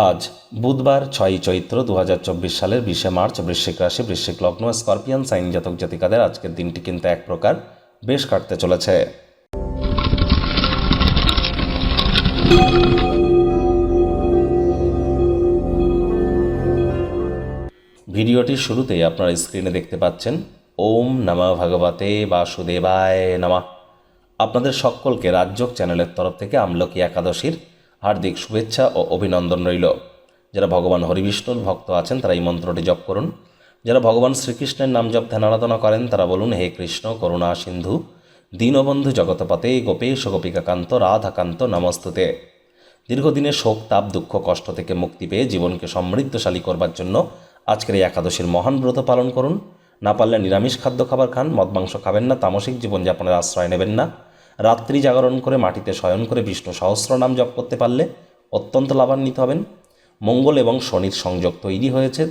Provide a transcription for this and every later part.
আজ বুধবার ছয়ই চৈত্র দু হাজার চব্বিশ সালের বিশে মার্চ বৃশ্চিক রাশি, বৃশ্চিক লগ্ন, স্করপিয়ান, সাইন জাতক জাতিকাদের আজকের দিনটি কিন্তু এক প্রকার বেশ কাটতে চলেছে। ভিডিওটির শুরুতেই আপনারা স্ক্রিনে দেখতে পাচ্ছেন, ওম নমঃ ভগবতে বাসুদেবায় নমঃ। আপনাদের সকলকে রাজ্যক চ্যানেলের তরফ থেকে আমলকি একাদশীর হার্দিক শুভেচ্ছা ও অভিনন্দন রইল। যারা ভগবান হরিবিষ্ণুর ভক্ত আছেন, তারা এই মন্ত্রটি জপ করুন। যারা ভগবান শ্রীকৃষ্ণের নাম জপ ধ্যান করেন, তারা বলুন, হে কৃষ্ণ, করুণা সিন্ধু, দীনবন্ধু জগতপতে গোপেশ গোপিকাকান্ত, রাধাকান্ত, নমস্তুতে। দীর্ঘদিনের শোক, তাপ, দুঃখ, কষ্ট থেকে মুক্তি পেয়ে জীবনকে সমৃদ্ধশালী করবার জন্য আজকের এই একাদশীর মহান ব্রত পালন করুন। না পারলে নিরামিষ খাদ্য খাবার খান, মদ, মাংস খাবেন না, তামসিক জীবনযাপনের আশ্রয় নেবেন না। রাত্রি জাগরণ করে মাটিতে শয়ন করে বিষ্ণু সহস্র নাম জপ করতে পারলে অত্যন্ত লাভান্বিত হবেন। মঙ্গল এবং শনির সংযোগ তৈরি হয়েছে।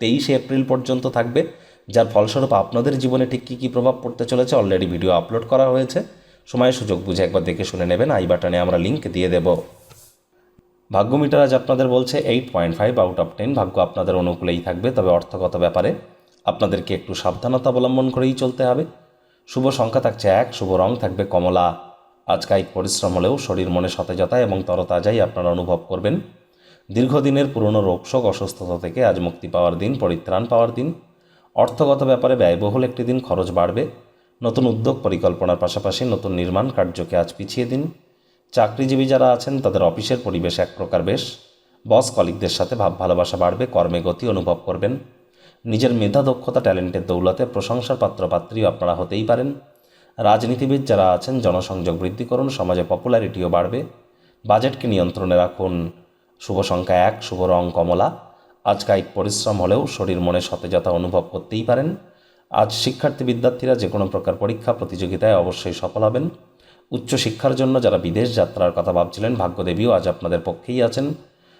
তেইশে এপ্রিল পর্যন্ত থাকবে, যার ফলস্বরূপ আপনাদের জীবনে ঠিক কী কী প্রভাব পড়তে চলেছে অলরেডি ভিডিও আপলোড করা হয়েছে। সময় সুযোগ বুঝে একবার দেখে শুনে নেবেন। আই বাটনে আমরা লিঙ্ক দিয়ে দেব। ভাগ্য মিটার আজ আপনাদের বলছে eight point five out of ten ভাগ্য আপনাদের অনুকূলেই থাকবে, তবে অর্থগত ব্যাপারে আপনাদেরকে একটু সাবধানতা অবলম্বন করেই চলতে হবে। শুভ সংখ্যা থাকছে এক, শুভ রং থাকবে কমলা। আজ কায়িক পরিশ্রম হলেও শরীর মনে সতেজতা এবং তরতাজাই আপনারা অনুভব করবেন। দীর্ঘদিনের পুরনো রোগশোক অসুস্থতা থেকে আজ মুক্তি পাওয়ার দিন, পরিত্রাণ পাওয়ার দিন। অর্থগত ব্যাপারে ব্যয়বহুল একটি দিন, খরচ বাড়বে। নতুন উদ্যোগ পরিকল্পনার পাশাপাশি নতুন নির্মাণ কার্যকে আজ পিছিয়ে দিন। চাকরিজীবী যারা আছেন, তাদের অফিসের পরিবেশ এক প্রকার বেশ। বস কলিকদের সাথে ভাব ভালোবাসা বাড়বে, কর্মে গতি অনুভব করবেন। নিজের মেধা, দক্ষতা, ট্যালেন্টের দৌলতে প্রশংসার পাত্রপাত্রী আপনারা হতেই পারেন। রাজনীতিবিদ যারা আছেন, জনসংযোগ বৃদ্ধি করুন, সমাজে পপুলারিটিও বাড়বে। বাজেটকে নিয়ন্ত্রণে রাখুন। শুভ সংখ্যা এক, শুভ রং কমলা। আজ কায়িক পরিশ্রম হলেও শরীর, মনে সতেজতা অনুভব করতেই পারেন। আজ শিক্ষার্থী বিদ্যার্থীরা যে কোনো প্রকার পরীক্ষা, প্রতিযোগিতায় অবশ্যই সফল হবেন। উচ্চশিক্ষার জন্য যারা বিদেশ যাত্রার কথা ভাবছিলেন, ভাগ্যদেবীও আজ আপনাদের পক্ষেই আছেন।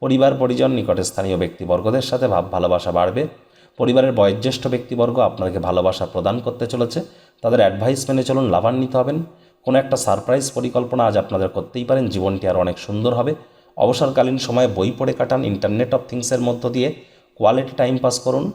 পরিবার, পরিজন, নিকটে স্থানীয় ব্যক্তিবর্গদের সাথে ভাব, ভালোবাসা বাড়বে। পরিবারের বয়োজ্যেষ্ঠ ব্যক্তিবর্গ আপনাকে ভালোবাসা প্রদান করতে চলেছে। তাদের অ্যাডভাইস মেনে চলুন, লাভান্বিত হবেন। কোনো একটা সারপ্রাইজ পরিকল্পনা আজ আপনাদের করতেই পারেন। জীবনটি আর অনেক সুন্দর হবে। অবসরকালীন সময়ে বই পড়ে কাটান। ইন্টারনেট অফ থিংসের মধ্য দিয়ে কোয়ালিটি টাইম পাস করুন।